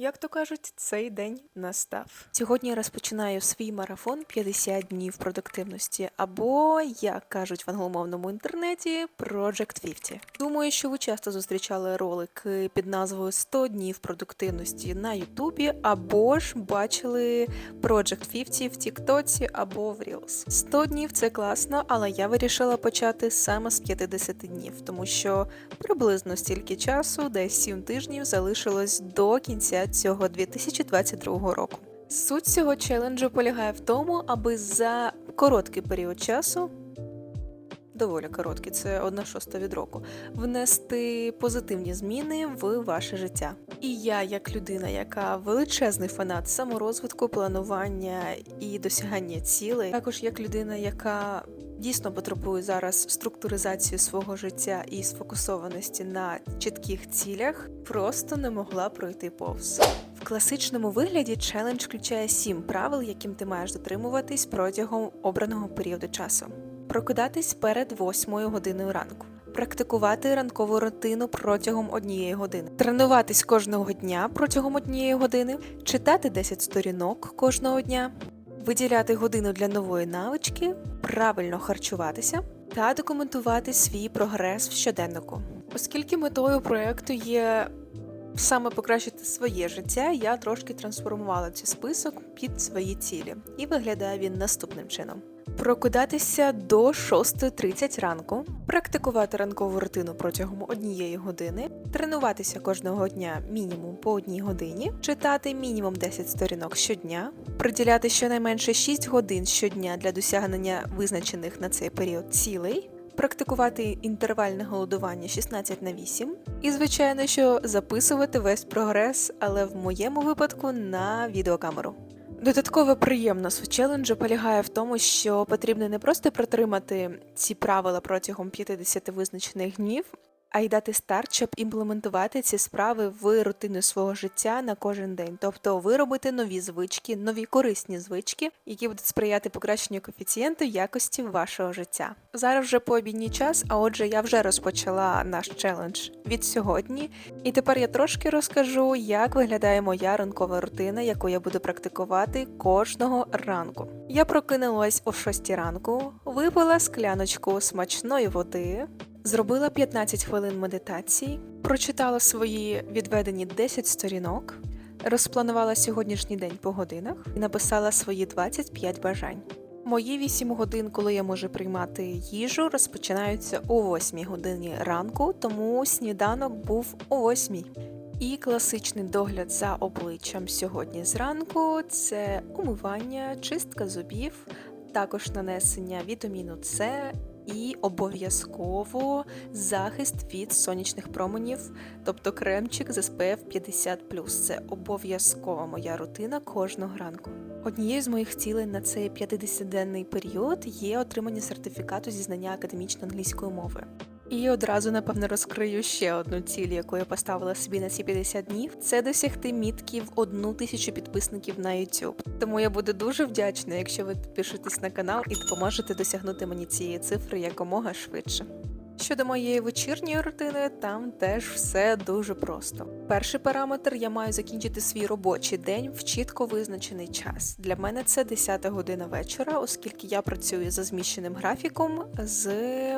Як то кажуть, цей день настав. Сьогодні я розпочинаю свій марафон 50 днів продуктивності, або, як кажуть в англомовному інтернеті, Project 50. Думаю, що ви часто зустрічали ролики під назвою 100 днів продуктивності на Ютубі, або ж бачили Project 50 в Тіктоці або в Reels. 100 днів це класно, але я вирішила почати саме з 50 днів, тому що приблизно стільки часу, десь 7 тижнів, залишилось до кінця цього 2022 року. Суть цього челенджу полягає в тому, аби за короткий період часу. Доволі короткий, це одна шоста від року, внести позитивні зміни в ваше життя. І я, як людина, яка величезний фанат саморозвитку, планування і досягання цілей, також як людина, яка дійсно потребує зараз структуризації свого життя і сфокусованості на чітких цілях, просто не могла пройти повз. В класичному вигляді челендж включає сім правил, яким ти маєш дотримуватись протягом обраного періоду часу. Прокидатись перед 8 годиною ранку. Практикувати ранкову рутину протягом однієї години, тренуватись кожного дня протягом однієї години, читати 10 сторінок кожного дня, виділяти годину для нової навички, правильно харчуватися та документувати свій прогрес в щоденнику. Оскільки метою проекту є саме покращити своє життя, я трошки трансформувала цей список під свої цілі, і виглядає він наступним чином. Прокидатися до 6.30 ранку, практикувати ранкову рутину протягом однієї години, тренуватися кожного дня мінімум по одній годині, читати мінімум 10 сторінок щодня, приділяти щонайменше 6 годин щодня для досягнення визначених на цей період цілей, практикувати інтервальне голодування 16 на 8 і, звичайно, що записувати весь прогрес, але в моєму випадку на відеокамеру. Додаткова приємність челенджу полягає в тому, що потрібно не просто протримати ці правила протягом 50 визначених днів, а й дати старт, щоб імплементувати ці справи в рутину свого життя на кожен день. Тобто виробити нові звички, нові корисні звички, які будуть сприяти покращенню коефіцієнту якості вашого життя. Зараз вже по час, а отже, я вже розпочала наш челендж від сьогодні. І тепер я трошки розкажу, як виглядає моя ранкова рутина, яку я буду практикувати кожного ранку. Я прокинулась о 6 ранку, випила скляночку смачної води, зробила 15 хвилин медитації, прочитала свої відведені 10 сторінок, розпланувала сьогоднішній день по годинах і написала свої 25 бажань. Мої 8 годин, коли я можу приймати їжу, розпочинаються о 8 годині ранку, тому сніданок був о 8. І класичний догляд за обличчям сьогодні зранку це умивання, чистка зубів, також нанесення вітаміну С і обов'язково захист від сонячних променів, тобто кремчик з SPF 50+. Це обов'язкова моя рутина кожного ранку. Однією з моїх цілей на цей 50-денний період є отримання сертифікату зі знання академічно англійської мови. І одразу, напевно, розкрию ще одну ціль, яку я поставила собі на ці 50 днів. Це досягти мітки в одну тисячу підписників на YouTube. Тому я буду дуже вдячна, якщо ви підпишетесь на канал і допоможете досягнути мені цієї цифри якомога швидше. Щодо моєї вечірньої рутини, там теж все дуже просто. Перший параметр я маю закінчити свій робочий день в чітко визначений час. Для мене це 10 година вечора, оскільки я працюю за зміщеним графіком з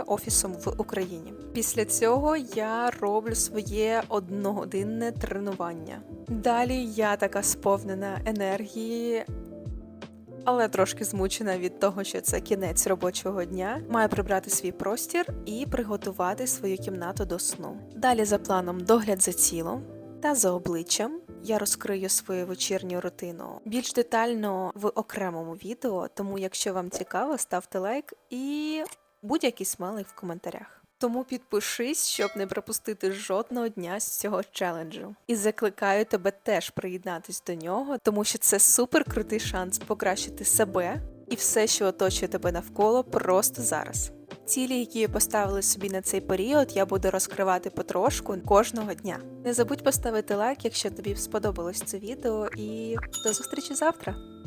офісом в Україні. Після цього я роблю своє одногодинне тренування. Далі я така сповнена енергії, але трошки змучена від того, що це кінець робочого дня. Маю прибрати свій простір і приготувати свою кімнату до сну. Далі за планом догляд за тілом та за обличчям. Я розкрию свою вечірню рутину більш детально в окремому відео, тому якщо вам цікаво, ставте лайк і будь-який смайлик в коментарях. Тому підпишись, щоб не пропустити жодного дня з цього челенджу. І закликаю тебе теж приєднатись до нього, тому що це супер крутий шанс покращити себе і все, що оточує тебе навколо, просто зараз. Цілі, які я поставила собі на цей період, я буду розкривати потрошку кожного дня. Не забудь поставити лайк, якщо тобі сподобалось це відео, і до зустрічі завтра!